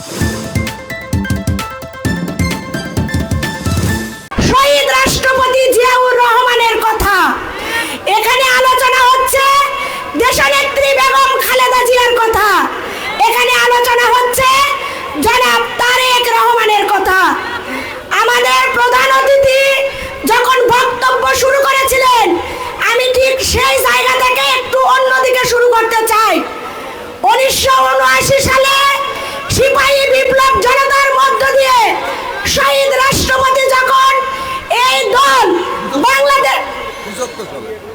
শহীদ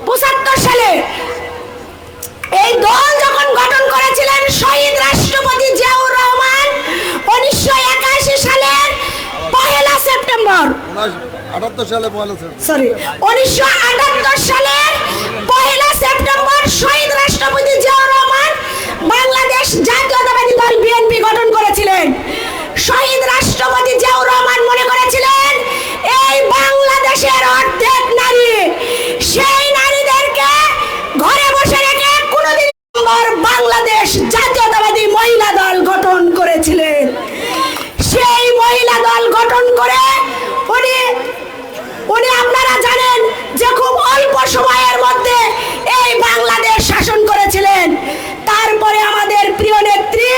পঁচাত্তর সালে এই দল যখন গঠন করেছিলেন শহীদ রাষ্ট্রপতি জিয়াউর রহমান উনিশশো একাশি সালের পহেলা সেপ্টেম্বর। সরি উনিশশো আটাত্তর সালের পহেলা সেপ্টেম্বর শহীদ রাষ্ট্রপতি জিয়াউর রহমান বাংলাদেশ জাতীয়তাবাদী দল বিএনপি গঠন করেছিলেন। গঠন করে, উনি উনি আপনারা জানেন যে খুব অল্প সময়ের মধ্যে এই বাংলাদেশ শাসন করেছিলেন। তারপরে আমাদের প্রিয় নেত্রী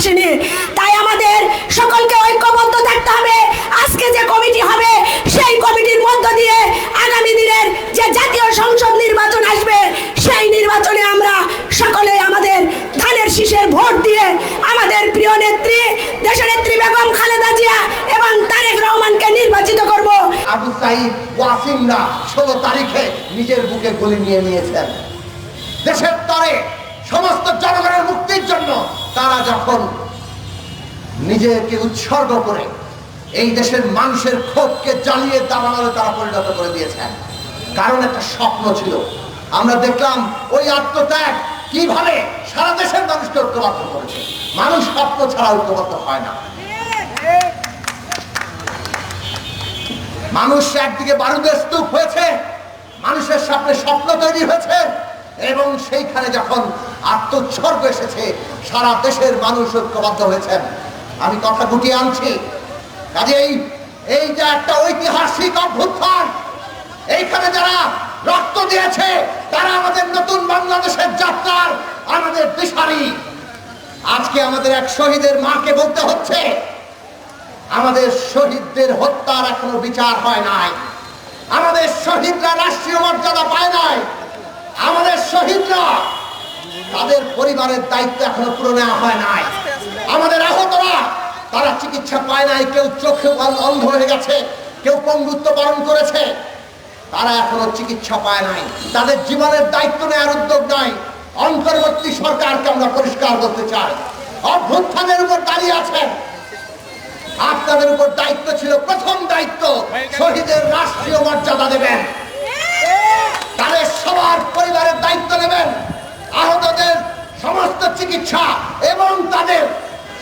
আসেনি। তাই আমাদের সকলকে ঐক্যবদ্ধ থাকতে হবে। আজকে যে কমিটি হবে, সেই কমিটির মধ্য দিয়ে আগামী দিনের যে জাতীয় সংসদ নির্বাচন আসবে, সেই নির্বাচনে আমরা সকলে আমাদের ধানের শীষের ভোট দিয়ে আমাদের প্রিয় নেত্রী দেশনেত্রী বেগম খালেদা জিয়া এবং তারেক রহমানকে নির্বাচিত করব। আবু সাইদ ওয়াসিমরা ষোলো তারিখে নিজের বুকে গুলি নিয়ে নিয়েছেন। দেশের তরে তারা যখন নিজেকে উৎসর্গ করে এই দেশের মানুষের ক্ষোভকে জ্বালিয়ে দাবানলে তারা পরিণত করে দিয়েছেন। কারণ একটা স্বপ্ন ছিল। আমরা দেখলাম ওই আত্মত্যাগ কীভাবে সারা দেশের মানুষকে ঐক্যবদ্ধ করেছে। মানুষ স্বপ্ন ছাড়া ঐক্যবদ্ধ হয় না। মানুষ একদিকে বারুদের স্তূপ হয়েছে, মানুষের সামনে স্বপ্ন তৈরি হয়েছে এবং সেইখানে যখন আত্মোৎসর্গ এসেছে, সারা দেশের মানুষ ঐক্যবদ্ধ হয়েছেন। আমি কথা গুটিয়ে আনছি। কাজেই এই যে একটা ঐতিহাসিক অভ্যুত্থান, এইখানে যারা রক্ত দিয়েছে, তারা আমাদের নতুন বাংলাদেশের যাত্রার আমাদের দিশারি। আজকে আমাদের এক শহীদের মাকে বলতে হচ্ছে, আমাদের শহীদদের হত্যার এখনও বিচার হয় নাই। আমাদের শহীদরা রাষ্ট্রীয় মর্যাদা পায় নাই। আমাদের শহীদরা, তাদের পরিবারের দায়িত্ব এখনও পুরো নেওয়া হয় নাই। আমাদের আহতরা, তারা চিকিৎসা পায় নাই, কেউ চোখে অন্ধ- হয়ে গেছে, কেউ পঙ্গুত্ব বরণ করেছে। তারা এখনও চিকিৎসা পায় নাই। তাদের জীবনের দায়িত্ব নেওয়ার উদ্যোগ নাই। অন্তর্বর্তী সরকারকে আমরা পরিষ্কার করতে চাই। অভ্যুত্থানের উপর দাঁড়িয়ে আছেন। আপনাদের উপর দায়িত্ব ছিল প্রথম দায়িত্ব, শহীদের রাষ্ট্রীয় মর্যাদা দেবেন। তাদের সবার পরিবারের দায়িত্ব নেবেন। আহতদের সমস্ত চিকিৎসা এবং তাদের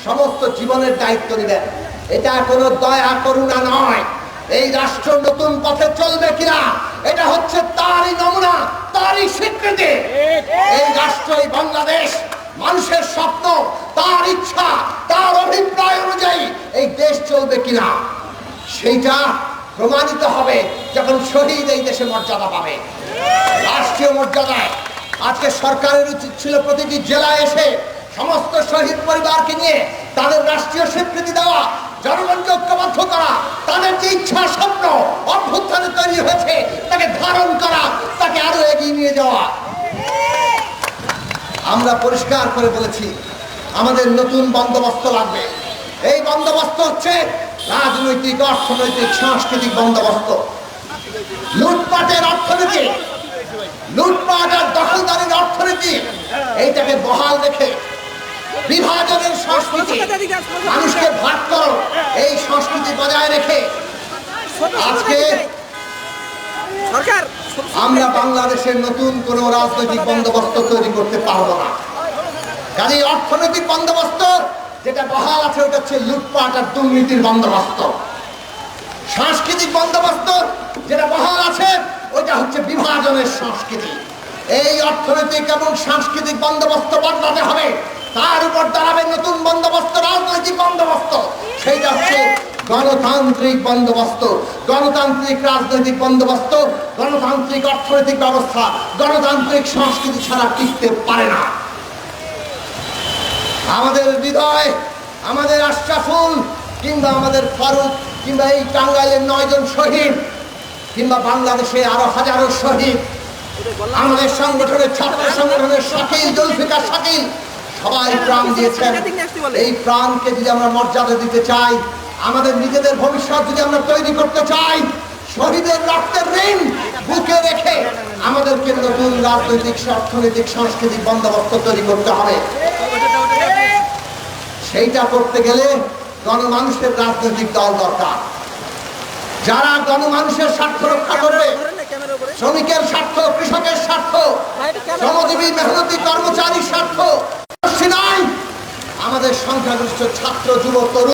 সমস্ত জীবনের দায়িত্ব নেবেন। এটা কোনো দয়া করুণা নয়। এই রাষ্ট্র নতুন পথে চলবে কিনা, এটা হচ্ছে তারই নমুনা, তারই স্বীকৃতি। এই রাষ্ট্রই বাংলাদেশ, মানুষের স্বপ্ন, তার ইচ্ছা, তার অভিপ্রায় অনুযায়ী এই দেশ চলবে কিনা, সেইটা প্রমাণিত হবে যখন শহীদ এই দেশে মর্যাদা পাবে। রাষ্ট্রীয় মর্যাদায়। আজকে সরকারের উচিত ছিল প্রতিটি জেলায় এসে সমস্ত শহীদ পরিবারকে নিয়ে তাদের রাষ্ট্রীয় স্বীকৃতি দেওয়া, জনগণকে ঐক্যবদ্ধ করা, তাদের যে ইচ্ছা স্বপ্ন অভ্যুত্থানে তৈরি হয়েছে, তাকে ধারণ করা, তাকে আরও এগিয়ে নিয়ে যাওয়া। আমরা পরিষ্কার করে বলেছি, আমাদের নতুন বন্দোবস্ত লাগবে। এই বন্দোবস্ত হচ্ছে রাজনৈতিক, অর্থনৈতিক, সাংস্কৃতিক বন্দোবস্ত। লুটপাটের অর্থনীতি। লুটপাট আর দখলদারির অর্থনীতি এইটাকে বহাল রেখে বিভাজনের সংস্কৃতি মানুষকে ভাগ করো এই সংস্কৃতি বজায় রেখে আজকে সরকার। আমরা বাংলাদেশের নতুন কোনো রাজনৈতিক বন্দোবস্ত তৈরি করতে পারব না। কাজে অর্থনৈতিক বন্দোবস্ত যেটা বহাল আছে ওটা হচ্ছে লুটপাট আর দুর্নীতির বন্দোবস্ত। সাংস্কৃতিক বন্দোবস্ত যেটা বহাল আছে ওটা হচ্ছে বিভাজনের সংস্কৃতি। এই অর্থনৈতিক এবং সাংস্কৃতিক বন্দোবস্ত বদলাতে হবে। তার উপর দাঁড়াবে নতুন বন্দোবস্ত, রাজনৈতিক বন্দোবস্ত। সেইটা হচ্ছে গণতান্ত্রিক বন্দোবস্ত। গণতান্ত্রিক রাজনৈতিক বন্দোবস্ত, গণতান্ত্রিক অর্থনৈতিক ব্যবস্থা, গণতান্ত্রিক সংস্কৃতি ছাড়া টিকতে পারে না। আমাদের হৃদয়, আমাদের আশরাফুল, কিংবা আমাদের ফারুক, কিংবা এই টাঙ্গাইলের নয়জন শহীদ কিংবা বাংলাদেশে আরও হাজারো শহীদ, আমাদের সংগঠনের ছাত্র সংগঠনের শাকিল, জুলফিকার শাকিল, সবাই প্রাণ দিয়েছেন। এই প্রাণকে যদি আমরা মর্যাদা দিতে চাই, আমাদের নিজেদের ভবিষ্যৎ যদি আমরা তৈরি করতে চাই, শহীদের রক্তের ঋণ বুকে রেখে আমাদেরকে নতুন রাজনৈতিক, অর্থনৈতিক, সাংস্কৃতিক বন্দোবস্ত তৈরি করতে হবে। সেইটা করতে গেলে গণমানুষের রাজনৈতিক দল দরকার। যারা জনমানুষের স্বার্থ রক্ষা করবে শ্রমিকের স্বার্থ কৃষকের স্বার্থ শ্রমজীবী মেহনতি কর্মচারীর স্বার্থ। আমাদের সংখ্যাগরিষ্ঠ ছাত্র যুব তরুণ